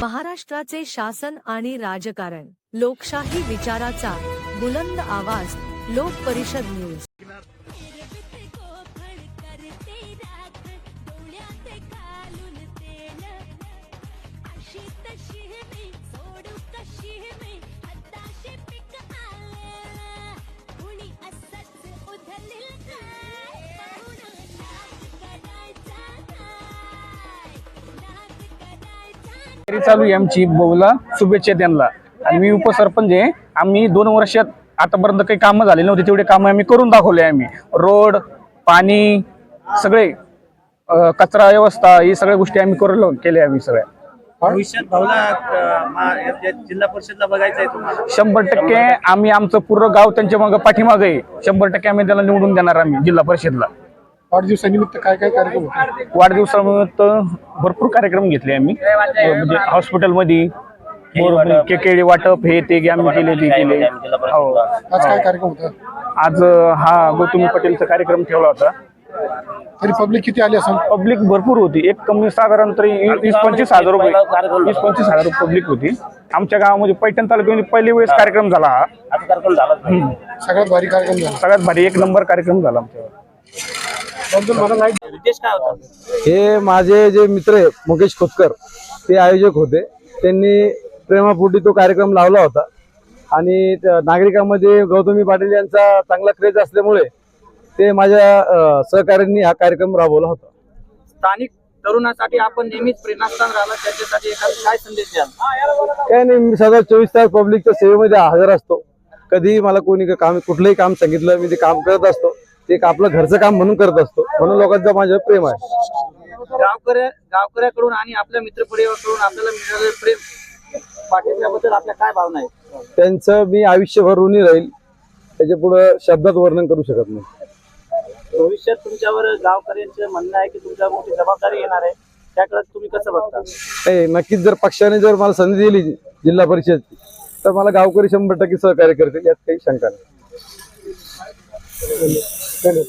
महाराष्ट्राचे शासन आणि राजकारण लोकशाही विचाराचा बुलंद आवाज लोक परिषद न्यूज. चालू आहे आमची बोला शुभेच्छा त्यांना. आणि मी उपसरपंच आहे. आम्ही दोन वर्षात आतापर्यंत काही कामं झाले नव्हते. तेवढे कामं आम्ही करून दाखवले आम्ही. रोड पाणी सगळे अं, कचरा व्यवस्था ही सगळ्या गोष्टी आम्ही करून केल्या आम्ही सगळ्या. भविष्यात भाऊला अं, मा- या जिल्हा परिषदला बघायचं आहे तुम्हाला. शंभर टक्के आम्ही आमचं पूर्ण गाव त्यांच्या मागं पाठीमागं आहे. शंभर टक्के आम्ही त्याला निवडून देणार आम्ही जिल्हा परिषदला. वाढदिवसानिमित्त काय काय कार्यक्रम होते? वाढदिवसानिमित्त भरपूर कार्यक्रम घेतले आम्ही. म्हणजे हॉस्पिटलमध्ये केळी वाटप हे ते आम्ही केले ते केले. हो. आज काय कार्यक्रम होता? आज अं, हा गौतमी पटेलचा कार्यक्रम ठेवला होता. तरी पब्लिक किती आली असेल? पब्लिक भरपूर होती. एक कमी साधारण तरी वीस पंचवीस हजार रुपये. वीस पंचवीस हजार रुपये पब्लिक होती. आमच्या गावामध्ये पैठण तालुक्यामध्ये पहिली वेळेस कार्यक्रम झाला हा. सगळ्यात भारी कार्यक्रम झाला. सगळ्यात भारी एक नंबर कार्यक्रम झाला माहिती उद्देश काय होता? हे माझे जे मित्र आहे मुकेश खोतकर ते आयोजक होते. त्यांनी प्रेमापोटी तो कार्यक्रम लावला होता. आणि नागरिकांमध्ये गौतमी पाटील यांचा चांगला क्रेज असल्यामुळे ते माझ्या अं, सहकाऱ्यांनी हा कार्यक्रम राबवला होता. स्थानिक तरुणासाठी आपण नेहमीच प्रेरणास्थान राहिला त्याच्यासाठी एखादा काय संदेश द्याल? काय नाही मी सदा चोवीस तास पब्लिकच्या सेवेमध्ये हजर असतो. कधीही मला कोणी काम कुठलंही काम सांगितलं मी ते काम करत असतो. ते एक आपलं घरचं काम म्हणून करत असतो. म्हणून लोकांचं माझ्यावर प्रेम आहे. गावकऱ्या गावकऱ्याकडून आणि आपल्या मित्रपरिवाराकडून आपल्याला मिळालेलं प्रेम पाठिंब्याबद्दल आपल्या काय भावना आहे त्यांचं मी आयुष्यभर ऋणी राहील. त्याच्या पुढे शब्दात वर्णन करू शकत नाही. भविष्यात तुमच्यावर गावकऱ्यांचं म्हणणं आहे की तुमच्यावर मोठी जबाबदारी येणार आहे. त्याकडे तुम्ही कसं बघता? नाही नक्कीच जर पक्षाने जर मला संधी दिली जिल्हा परिषद तर मला गावकरी शंभर टक्के सहकार्य करतील यात काही शंका नाही. ধন্যবাদ